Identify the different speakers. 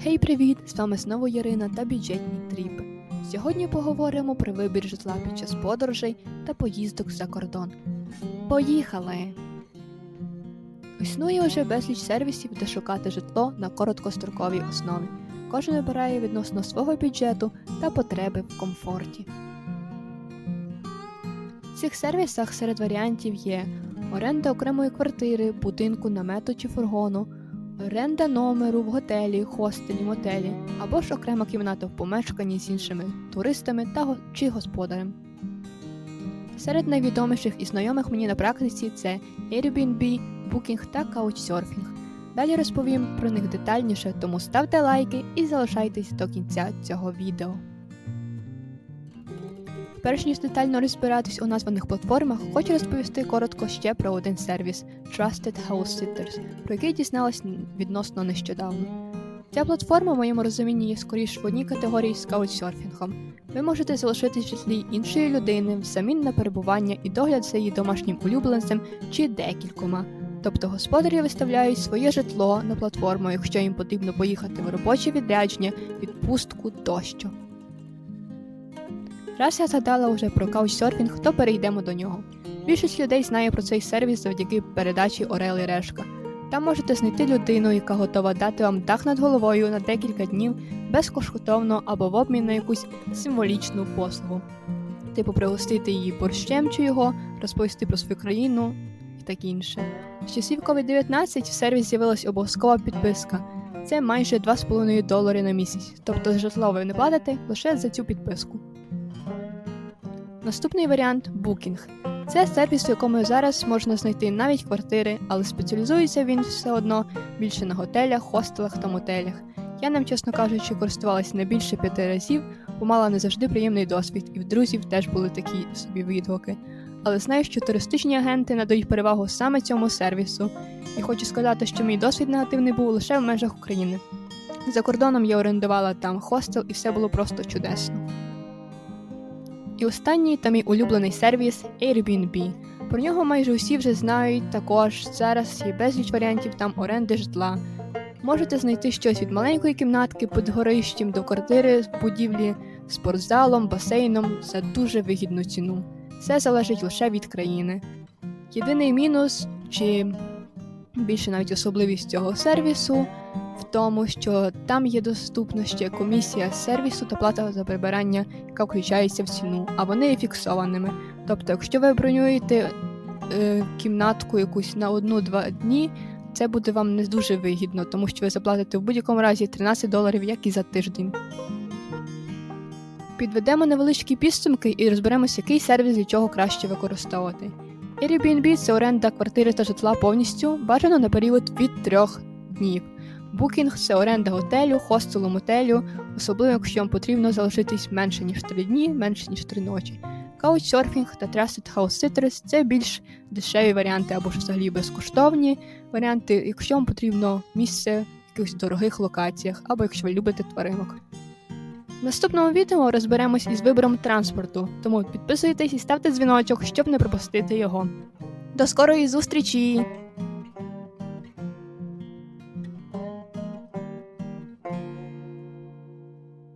Speaker 1: Гей, привіт! З вами знову Ярина та бюджетні тріпи. Сьогодні поговоримо про вибір житла під час подорожей та поїздок за кордон. Поїхали! Існує вже безліч сервісів, де шукати житло на короткостроковій основі. Кожен обирає відносно свого бюджету та потреби в комфорті. В цих сервісах серед варіантів є оренда окремої квартири, будинку, намету чи фургону, оренда номеру в готелі, хостелі, мотелі або ж окрема кімната в помешканні з іншими туристами та чи господарем. Серед найвідоміших і знайомих мені на практиці це Airbnb, Booking та Couchsurfing. Далі розповім про них детальніше, тому ставте лайки і залишайтесь до кінця цього відео. Перш ніж детально розбиратись у названих платформах, хочу розповісти коротко ще про один сервіс Trusted House Sitters, про який дізналась відносно нещодавно. Ця платформа, в моєму розумінні, є скоріш в одній категорії з каучсерфінгом. Ви можете залишитись в житлі іншої людини взамін на перебування і догляд за її домашнім улюбленцем чи декількома. Тобто господарі виставляють своє житло на платформу, якщо їм потрібно поїхати в робоче відрядження, відпустку тощо. Раз я згадала вже про каучсерфінг, то перейдемо до нього. Більшість людей знає про цей сервіс завдяки передачі Орел і Решка. Там можете знайти людину, яка готова дати вам дах над головою на декілька днів безкоштовно або в обмін на якусь символічну послугу. Типу пригостити її борщем чи його, розповісти про свою країну і таке інше. З часів COVID-19 в сервіс з'явилась обов'язкова підписка. Це майже 2,5 долари на місяць, тобто житло ви не платите лише за цю підписку. Наступний варіант Booking. Це сервіс, в якому зараз можна знайти навіть квартири, але спеціалізується він все одно більше на готелях, хостелах та мотелях. Я ним, чесно кажучи, користувалася не більше п'яти разів, бо мала не завжди приємний досвід, і в друзів теж були такі собі відгуки. Але знаю, що туристичні агенти надають перевагу саме цьому сервісу, і хочу сказати, що мій досвід негативний був лише в межах України. За кордоном я орендувала там хостел, і все було просто чудесно. І останній та мій улюблений сервіс Airbnb. Про нього майже усі вже знають. Також зараз є безліч варіантів там оренди житла. Можете знайти щось від маленької кімнатки під горищем до квартири будівлі, спортзалом, басейном за дуже вигідну ціну. Все залежить лише від країни. Єдиний мінус, чи більше навіть особливість цього сервісу в тому, що там є доступна ще комісія сервісу та плата за прибирання, яка включається в ціну, а вони є фіксованими. Тобто, якщо ви бронюєте е, кімнатку якусь на одну-два дні, це буде вам не дуже вигідно, тому що ви заплатите в будь-якому разі 13 доларів, як і за тиждень. Підведемо невеличкі підсумки і розберемося, який сервіс для чого краще використовувати. Airbnb – це оренда квартири та житла повністю, бажано на період від трьох днів. Booking – це оренда готелю, хостелу, мотелю, особливо якщо вам потрібно залишитись менше ніж 3 дні, менше ніж 3 ночі. Couchsurfing та Trusted House Sitters – це більш дешеві варіанти або ж взагалі безкоштовні варіанти, якщо вам потрібно місце в якихось дорогих локаціях, або якщо ви любите тваринок. В наступному відео розберемось із вибором транспорту, тому підписуйтесь і ставте дзвіночок, щоб не пропустити його. До скорої зустрічі!